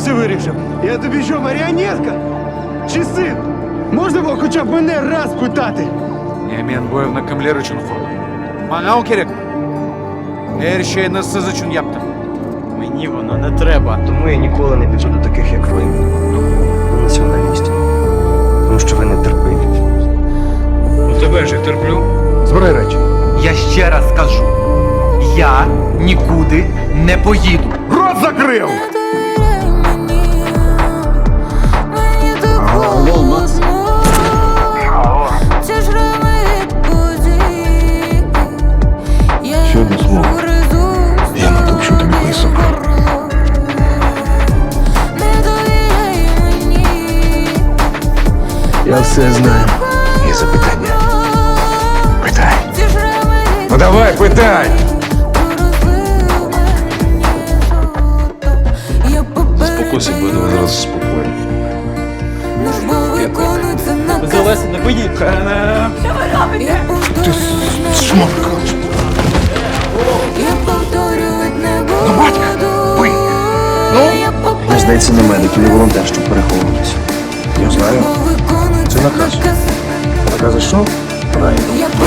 все вирішив? Я тобі що, маріонетка? Чи син? Можна було хоча б мене раз питати? Evine kimler için kurdu? Bana o gerek. Her şeyini siz için yaptım. Мені воно не треба. Тому я ніколи не піду до таких, як ви, до націоналістів. Тому що ви не терпимі. У тебе ж я терплю. Збирай речі. Я ще раз скажу: я нікуди не поїду. Рот закрив! все знаємо. Є запитання. Питай. Ну давай, питай! Спокойся, буде одразу спокійно. Залазь, на вийди. Що ви робите? Ти шмарка. Ну, батька, пий. Ну? Здається на мене, ти волонтер, щоб переховуватися. Я знаю. Це наказ. Наказ зайшов? Правильно.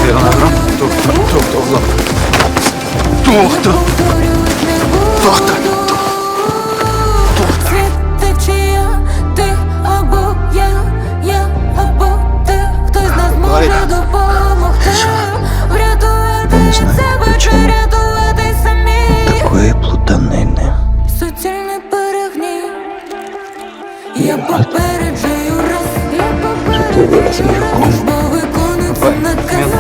Його награв? Тобто, тобто, тобто. Тобто. Такої Я попереджу ти вираз мужиком. Папа, сміло.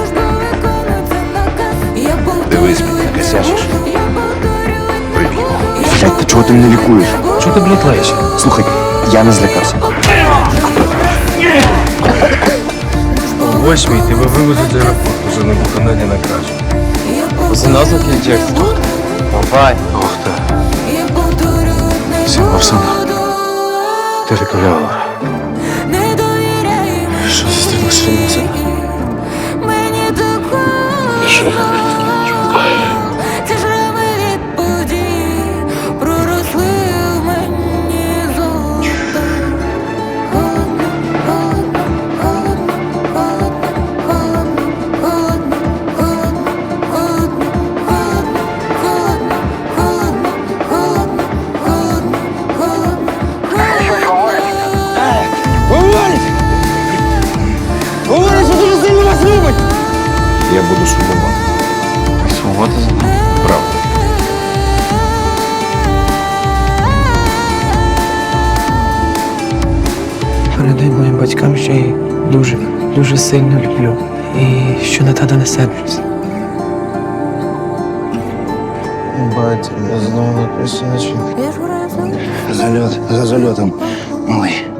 Дивись, блядь, косячиш. Блядь, ти чого ти мене лікуєш? Чого ти, блядь, лаєш? Слухай, я не злякався. О восьмій тебе вивезуть з аеропорту за невиконання кражу. За наслідки Джексон. Бабай. Ох, так. Сімпарсона. Ти рекляла. Я буду сумувати. Свобода за нами. Правда. Передай моїм батькам, що я їх дуже, дуже сильно люблю. І що на тата не сердиться. Батя, я знову. Я Зальот, за зальотом. Малий.